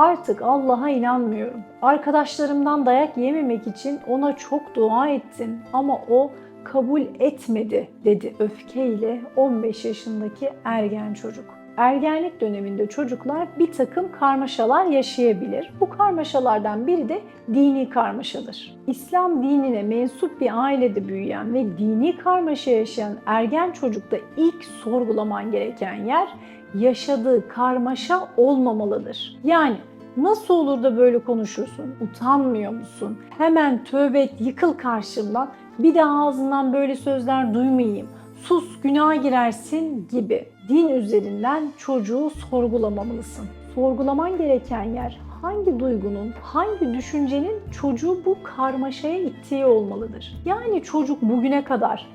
Artık Allah'a inanmıyorum. Arkadaşlarımdan dayak yememek için ona çok dua ettim ama o kabul etmedi dedi öfkeyle 15 yaşındaki ergen çocuk. Ergenlik döneminde çocuklar bir takım karmaşalar yaşayabilir. Bu karmaşalardan biri de dini karmaşadır. İslam dinine mensup bir ailede büyüyen ve dini karmaşa yaşayan ergen çocukta ilk sorgulaman gereken yer yaşadığı karmaşa olmamalıdır. Yani Nasıl olur da böyle konuşursun? Utanmıyor musun? Hemen tövbe et, yıkıl karşımdan. Bir daha ağzından böyle sözler duymayayım. Sus, günaha girersin gibi. Din üzerinden çocuğu sorgulamamalısın. Sorgulaman gereken yer hangi duygunun, hangi düşüncenin çocuğu bu karmaşaya ittiği olmalıdır. Yani çocuk bugüne kadar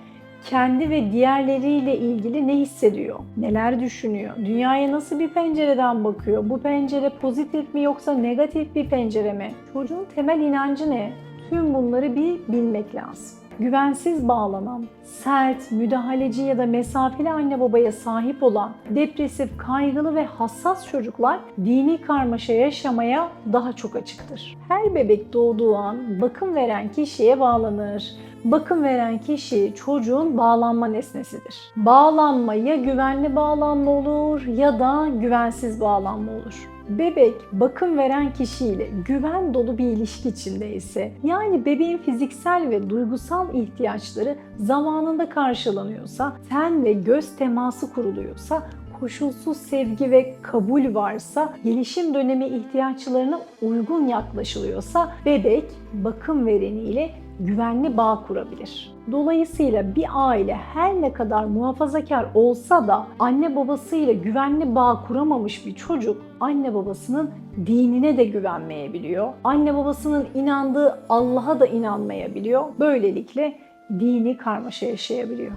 kendi ve diğerleriyle ilgili ne hissediyor? Neler düşünüyor? Dünyaya nasıl bir pencereden bakıyor? Bu pencere pozitif mi yoksa negatif bir pencere mi? Çocuğun temel inancı ne? Tüm bunları bir bilmek lazım. Güvensiz bağlanan, sert, müdahaleci ya da mesafeli anne babaya sahip olan, depresif, kaygılı ve hassas çocuklar dini karmaşa yaşamaya daha çok açıktır. Her bebek doğduğu an bakım veren kişiye bağlanır. Bakım veren kişi çocuğun bağlanma nesnesidir. Bağlanma ya güvenli bağlanma olur ya da güvensiz bağlanma olur. Bebek bakım veren kişiyle güven dolu bir ilişki içindeyse, yani bebeğin fiziksel ve duygusal ihtiyaçları zamanında karşılanıyorsa, ten ve göz teması kuruluyorsa, koşulsuz sevgi ve kabul varsa, gelişim dönemi ihtiyaçlarına uygun yaklaşılıyorsa bebek bakım vereniyle güvenli bağ kurabilir. Dolayısıyla bir aile her ne kadar muhafazakar olsa da anne babasıyla güvenli bağ kuramamış bir çocuk anne babasının dinine de güvenmeyebiliyor. Anne babasının inandığı Allah'a da inanmayabiliyor. Böylelikle dini karmaşa yaşayabiliyor.